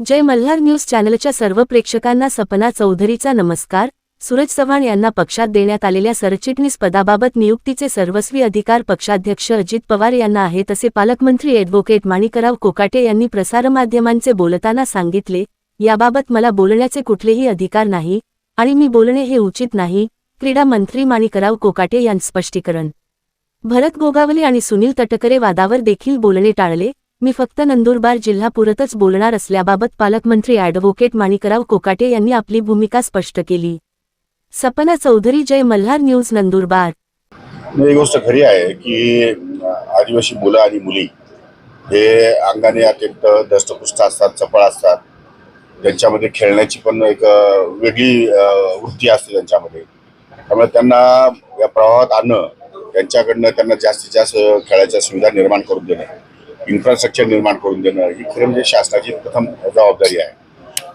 जय Malhar news चॅनलच्या सर्व प्रेक्षकांना सपना चौधरीचा नमस्कार. सूरज चव्हाण यांना पक्षात देण्यात आलेल्या सरचिटणीस पदाबाबत नियुक्तीचे सर्वस्वी अधिकार पक्षाध्यक्ष अजित पवार यांना आहेत असे पालकमंत्री ॲडव्होकेट माणिकराव कोकाटे यांनी प्रसारमाध्यमांचे बोलताना सांगितले. याबाबत मला बोलण्याचे कुठलेही अधिकार नाही आणि मी बोलणे हे उचित नाही क्रीडा मंत्री माणिकराव कोकाटे यांचं स्पष्टीकरण. भरत गोगावले आणि सुनील तटकरे वादावर देखील बोलणे टाळले. मी फक्त नंदुरबार जिल्हापुरतच बोलणार असल्याबाबत पालकमंत्री ॲडव्होकेट माणिकराव कोकाटे यांनी आपली भूमिका स्पष्ट केली. सपना चौधरी जय मल्हार न्यूज नंदुरबार. ही गोष्ट खरी आहे की आदिवासी मुलं आणि मुली हे अंगाने अत्यंत दष्टपुष्ट असतात चपळ असतात. त्यांच्यामध्ये खेळण्याची पण एक वेगळी वृत्ती असते त्यांच्यामध्ये. त्यामुळे त्यांना या प्रवाहात आणणं त्यांच्याकडनं त्यांना जास्तीत जास्त खेळाच्या सुविधा निर्माण करून देणं इन्फ्रास्ट्रक्चर निर्माण करून देणं ही खरं म्हणजे शासनाची प्रथम जबाबदारी आहे.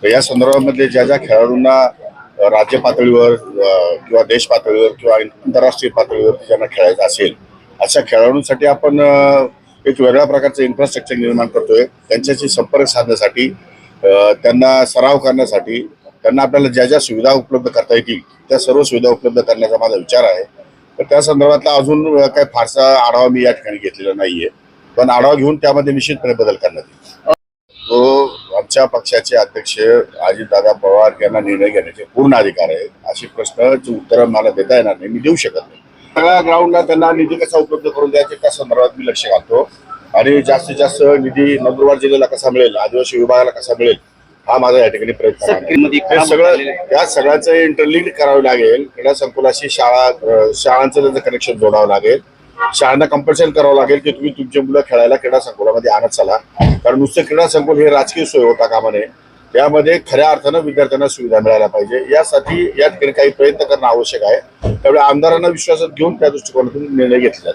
तर या संदर्भामध्ये ज्या ज्या खेळाडूंना राज्य पातळीवर किंवा देश पातळीवर किंवा आंतरराष्ट्रीय पातळीवर ज्यांना खेळायचं असेल अशा खेळाडूंसाठी आपण एक वेगळ्या प्रकारचं इन्फ्रास्ट्रक्चर निर्माण करतोय. त्यांच्याशी संपर्क साधण्यासाठी त्यांना सराव करण्यासाठी त्यांना आपल्याला ज्या ज्या सुविधा उपलब्ध करता येतील त्या सर्व सुविधा उपलब्ध करण्याचा माझा विचार आहे. तर त्या संदर्भातला अजून काय काही फारसा आढावा मी या ठिकाणी घेतलेला नाहीये. पण आढावा घेऊन त्यामध्ये निश्चितपणे बदल करण्यात येईल. तो आमच्या पक्षाचे अध्यक्ष अजितदादा पवार यांना निर्णय घेण्याचे पूर्ण अधिकार आहेत. अशी प्रश्नाची उत्तरं मला देता येणार नाही. मी देऊ शकत नाही. सगळ्या ग्राउंडला त्यांना निधी कसा उपलब्ध करून द्यायचे त्या संदर्भात मी लक्ष घालतो. आणि जास्तीत जास्त निधी नंदुरबार जिल्ह्याला कसा मिळेल आदिवासी विभागाला कसा मिळेल हा माझा या ठिकाणी प्रयत्न सगळं. त्या सगळ्याचं इंटरलिंक करावं लागेल. क्रीडा संकुलाशी शाळा शाळांचं त्याचं कनेक्शन जोडावं लागेल. शाळांना कंपल्शन करावं लागेल की तुम्ही तुमची मुलं खेळायला क्रीडा संकुलामध्ये आणत चला. कारण नुसतं क्रीडा संकुल हे राजकीय सोय होता कामा नये. त्यामध्ये खऱ्या अर्थानं विद्यार्थ्यांना सुविधा मिळायला पाहिजे. यासाठी या ठिकाणी काही प्रयत्न करणं आवश्यक आहे. त्यामुळे आमदारांना विश्वासात घेऊन त्या दृष्टिकोनातून निर्णय घेतला